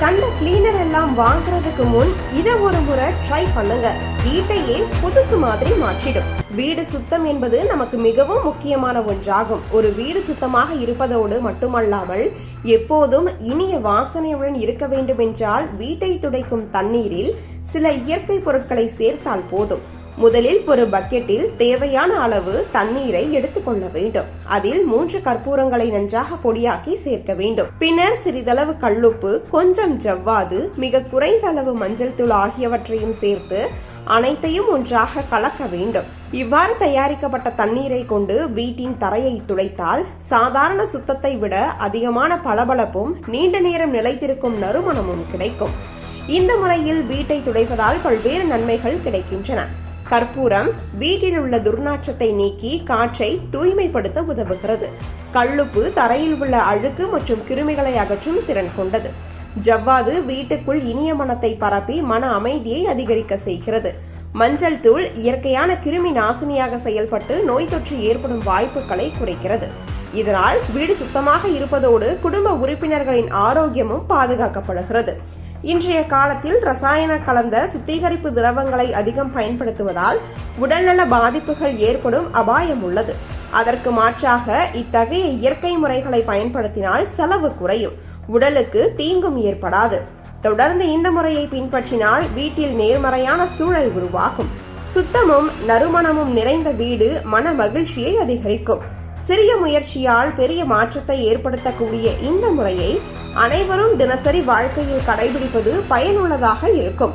கண்ட கிளீனர் எல்லாம் வாங்குறதுக்கு முன் இதை ஒரு முறை ட்ரை பண்ணுங்க. வீட்டையே புதுசு மாதிரி மாற்றிடும். வீடு சுத்தம் என்பது நமக்கு மிகவும் முக்கியமான ஒன்றாகும். ஒரு வீடு சுத்தமாக இருப்பதோடு மட்டுமல்லாமல் எப்போதும் இனிய வாசனையுடன் இருக்க வேண்டுமென்றால் வீட்டை துடைக்கும் தண்ணீரில் சில இயற்கை பொருட்களை சேர்த்தால் போதும். முதலில் ஒரு பக்கெட்டில் தேவையான அளவு தண்ணீரை எடுத்துக்கொள்ள வேண்டும். அதில் மூன்று கற்பூரங்களை நன்றாக பொடியாக்கி சேர்க்க வேண்டும். பின்னர் சிறிதளவு கல்லுப்பு கொஞ்சம் ஜவ்வாது மிக குறைந்த அளவு மஞ்சள் தூள் ஆகியவற்றையும் சேர்த்து அனைத்தையும் ஒன்றாக கலக்க வேண்டும். இவ்வாறு தயாரிக்கப்பட்ட தண்ணீரை கொண்டு வீட்டின் தரையை துடைத்தால் சாதாரண சுத்தத்தை விட அதிகமான பளபளப்பும் நீண்ட நேரம் நிலைத்திருக்கும் நறுமணமும் கிடைக்கும். இந்த முறையில் வீட்டை துடைப்பதால் பல்வேறு நன்மைகள் கிடைக்கின்றன. கற்பூரம் வீட்டில் உள்ள துர்நாற்றத்தை நீக்கி காற்றை தூய்மைப்படுத்த உதவுகிறது. கல்லுப்பு தரையில் உள்ள அழுக்கு மற்றும் கிருமிகளை அகற்றும் திறன் கொண்டது. ஜவ்வாது வீட்டுக்குள் இனிய மனத்தை பரப்பி மன அமைதியை அதிகரிக்க செய்கிறது. மஞ்சள் தூள் இயற்கையான கிருமி நாசினியாக செயல்பட்டு நோய் தொற்று ஏற்படும் வாய்ப்புகளை குறைக்கிறது. இதனால் வீடு சுத்தமாக இருப்பதோடு குடும்ப உறுப்பினர்களின் ஆரோக்கியமும் பாதுகாக்கப்படுகிறது. இன்றைய காலத்தில் ரசாயன கலந்த சுத்திகரிப்பு திரவங்களை அதிகம் பயன்படுத்துவதால் உடல்நல பாதிப்புகள் ஏற்படும் அபாயம் உள்ளது. அதற்கு மாற்றாக இத்தகைய இயற்கை முறைகளை பயன்படுத்தினால் செலவு குறையும். உடலுக்கு தீங்கும் ஏற்படாது. தொடர்ந்து இந்த முறையை பின்பற்றினால் வீட்டில் நேர்மறையான சூழல் உருவாகும். சுத்தமும் நறுமணமும் நிறைந்த வீடு மன மகிழ்ச்சியை அதிகரிக்கும். சிறிய முயற்சியால் பெரிய மாற்றத்தை ஏற்படுத்தக்கூடிய இந்த முறையை அனைவரும் தினசரி வாழ்க்கையில் கடைபிடிப்பது பயனுள்ளதாக இருக்கும்.